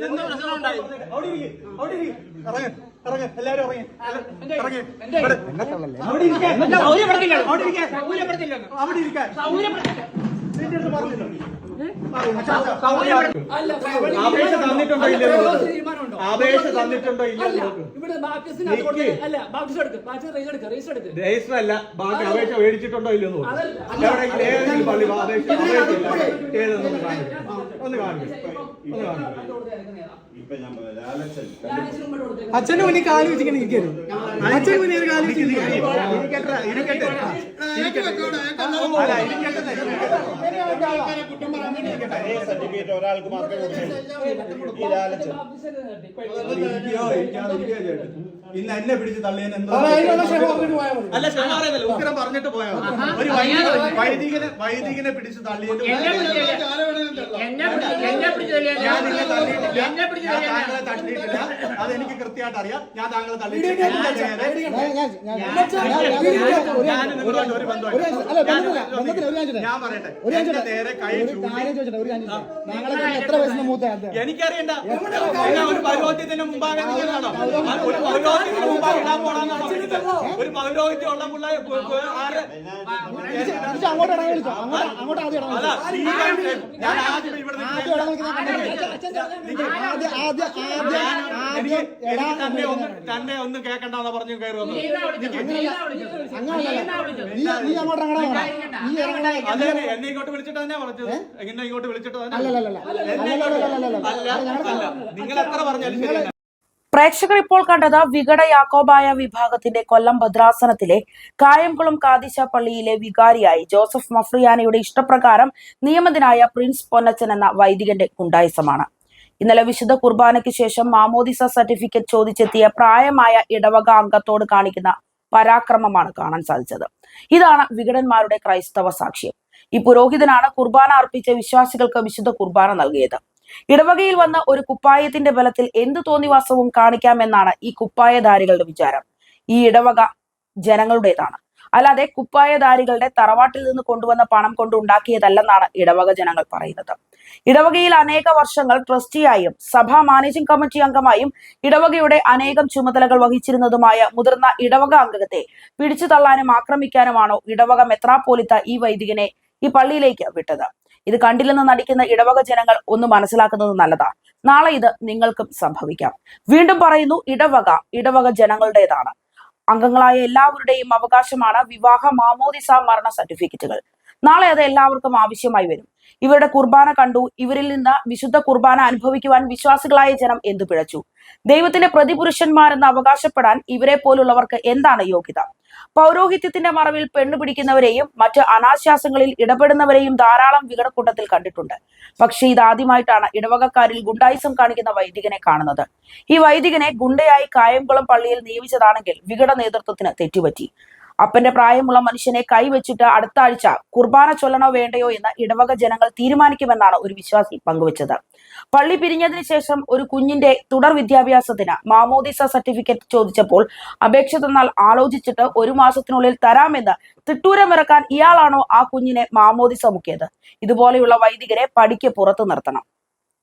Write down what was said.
എന്താ പ്രശ്നം ഉണ്ടായി ഇറങ്ങ് എല്ലാരും ഇറങ്ങി ഇറങ്ങി അവിടെ ഇരിക്കാൻ അവിടെ ഇരിക്കാൻ സൗകര്യപ്പെടുത്തില്ല അവിടെ ഇരിക്കാൻ സൗകര്യപ്പെടുത്തില്ല പറഞ്ഞില്ലോ അപേക്ഷ തന്നിട്ടുണ്ടോ അല്ല രജിസ്റ്റർ ബാക്കി അപേക്ഷ മേടിച്ചിട്ടുണ്ടോ ഇല്ലയോ നോക്ക്. അതല്ല. എവിടെയെങ്കിലും ഏതെങ്കിലും പള്ളി അപേക്ഷ അപേക്ഷ ഇല്ല. ഏതെന്ന് കാണിക്കും ഒന്ന് കാണിക്കും ഒന്ന് കാണിക്കും ഇപ്പൊ ഞാൻ പറയാം, ലാലച്ചൻ അച്ഛന്റെ മുന്നിൽ കാൽ വെച്ചിങ്ങനെ ഇരിക്കരുത് സർട്ടിഫിക്കറ്റ് ഒരാൾക്ക് ഇന്ന് എന്നെ പിടിച്ച് തള്ളിയതിന് എന്തോ പോയാൽ. അല്ല ഉത്തരം പറഞ്ഞിട്ട് പോയാ ഒരു വൈദിക- വൈദികനെ വൈദികനെ പിടിച്ച് തള്ളിയിട്ട് ഞാൻ താങ്കളെ തള്ളിയിട്ടില്ല അത് എനിക്ക് കൃത്യമായിട്ട് അറിയാം ഞാൻ താങ്കളെ തള്ളിയിട്ടില്ല എത്ര വയസ്സിന് മൂത്ത എനിക്കറിയണ്ട ഒരു മുമ്പാകെ ഒരു പൗരോഹിത്യത്തിന് മുമ്പാകെ ഇടാൻ പോണെന്നാണോ ഒരു പൗരോഹിത്യം ഉള്ള പിള്ളേർ അങ്ങോട്ട് വിളിച്ചോ അങ്ങോട്ട് ആദ്യം ഞാൻ ആദ്യം ഇവിടെ ആദ്യം? ആദ്യം ആദ്യം തന്നെ. ഒന്നും കേൾക്കണ്ടെന്ന് പറഞ്ഞു കയറി എന്നെ ഇങ്ങോട്ട് വിളിച്ചിട്ട് തന്നെ എന്നെ ഇങ്ങോട്ട് വിളിച്ചിട്ട് തന്നെ അല്ല അല്ല നിങ്ങൾ എത്ര പറഞ്ഞാലും ശരി പ്രേക്ഷകർ ഇപ്പോൾ കണ്ടത് വികട യാക്കോബായ വിഭാഗത്തിന്റെ കൊല്ലം ഭദ്രാസനത്തിലെ കായംകുളം കാതിശ പള്ളിയിലെ വികാരിയായി ജോസഫ് മഫ്രിയാനയുടെ ഇഷ്ടപ്രകാരം നിയമിതനായ പ്രിൻസ് പൊന്നച്ചൻ എന്ന വൈദികന്റെ ഗുണ്ടായിസമാണ്. ഇന്നലെ വിശുദ്ധ കുർബാനയ്ക്ക് ശേഷം മാമോദിസ സർട്ടിഫിക്കറ്റ് ചോദിച്ചെത്തിയ പ്രായമായ ഇടവക അംഗത്തോട് കാണിക്കുന്ന പരാക്രമമാണ് കാണാൻ സാധിച്ചത്. ഇതാണ് വികടന്മാരുടെ ക്രൈസ്തവ സാക്ഷ്യം. ഈ പുരോഹിതനാണ് കുർബാന അർപ്പിച്ച വിശ്വാസികൾക്ക് വിശുദ്ധ കുർബാന നൽകിയത്. ഇടവകയിൽ വന്ന ഒരു കുപ്പായത്തിന്റെ ബലത്തിൽ എന്ത് തോന്നിവാസവും കാണിക്കാമെന്നാണ് ഈ കുപ്പായധാരികളുടെ വിചാരം. ഈ ഇടവക ജനങ്ങളുടേതാണ്. അല്ലാതെ കുപ്പായധാരികളുടെ തറവാട്ടിൽ നിന്ന് കൊണ്ടുവന്ന പണം കൊണ്ട് ഉണ്ടാക്കിയതല്ലെന്നാണ് ഇടവക ജനങ്ങൾ പറയുന്നത്. ഇടവകയിൽ അനേക വർഷങ്ങൾ ട്രസ്റ്റിയായും സഭാ മാനേജിംഗ് കമ്മിറ്റി അംഗമായും ഇടവകയുടെ അനേകം ചുമതലകൾ വഹിച്ചിരുന്നതുമായ മുതിർന്ന ഇടവക അംഗത്തെ പിടിച്ചു തള്ളാനും ആക്രമിക്കാനുമാണോ ഇടവക മെത്രാപ്പോലിത്ത ഈ വൈദികനെ ഈ പള്ളിയിലേക്ക് വിട്ടത്? ഇത് കണ്ടില്ലെന്ന് നടിക്കുന്ന ഇടവക ജനങ്ങൾ ഒന്ന് മനസ്സിലാക്കുന്നത് നല്ലതാണ്. നാളെ ഇത് നിങ്ങൾക്കും സംഭവിക്കാം. വീണ്ടും പറയുന്നു ഇടവക ഇടവക ജനങ്ങളുടേതാണ്. അംഗങ്ങളായ എല്ലാവരുടെയും അവകാശമാണ് വിവാഹ മാമോദിസ മരണ സർട്ടിഫിക്കറ്റുകൾ. നാളെ അത് എല്ലാവർക്കും ആവശ്യമായി വരും. ഇവരുടെ കുർബാന കണ്ടു. ഇവരിൽ നിന്ന് വിശുദ്ധ കുർബാന അനുഭവിക്കുവാൻ വിശ്വാസികളായ ജനം എന്തു പിഴച്ചു? ദൈവത്തിന്റെ പ്രതിപുരുഷന്മാരെന്ന് അവകാശപ്പെടാൻ ഇവരെ പോലുള്ളവർക്ക് എന്താണ് യോഗ്യത? പൗരോഹിത്യത്തിന്റെ മറവിൽ പെണ്ണുപിടിക്കുന്നവരെയും മറ്റ് അനാശാസങ്ങളിൽ ഇടപെടുന്നവരെയും ധാരാളം വികടക്കൂട്ടത്തിൽ കണ്ടിട്ടുണ്ട്. പക്ഷേ ഇതാദ്യമായിട്ടാണ് ഇടവകക്കാരിൽ ഗുണ്ടായിസം കാണിക്കുന്ന വൈദികനെ കാണുന്നത്. ഈ വൈദികനെ ഗുണ്ടയായി കായംകുളം പള്ളിയിൽ നിയമിച്ചതാണെങ്കിൽ വികട നേതൃത്വത്തിന് തെറ്റുപറ്റി. അപ്പന്റെ പ്രായമുള്ള മനുഷ്യനെ കൈവച്ചിട്ട് അടുത്ത ആഴ്ച കുർബാന ചൊല്ലണോ വേണ്ടയോ എന്ന് ഇടവക ജനങ്ങൾ തീരുമാനിക്കുമെന്നാണ് ഒരു വിശ്വാസി പങ്കുവച്ചത്. പള്ളി പിരിഞ്ഞതിന് ശേഷം ഒരു കുഞ്ഞിന്റെ തുടർ വിദ്യാഭ്യാസത്തിന് മാമോദിസ സർട്ടിഫിക്കറ്റ് ചോദിച്ചപ്പോൾ അപേക്ഷ തന്നാൽ ആലോചിച്ചിട്ട് ഒരു മാസത്തിനുള്ളിൽ തരാമെന്ന് തിട്ടൂരമിറക്കാൻ ഇയാളാണോ ആ കുഞ്ഞിനെ മാമോദിസ മുക്കിയത്? ഇതുപോലെയുള്ള വൈദികരെ പടിക്ക് പുറത്തു നിർത്തണം.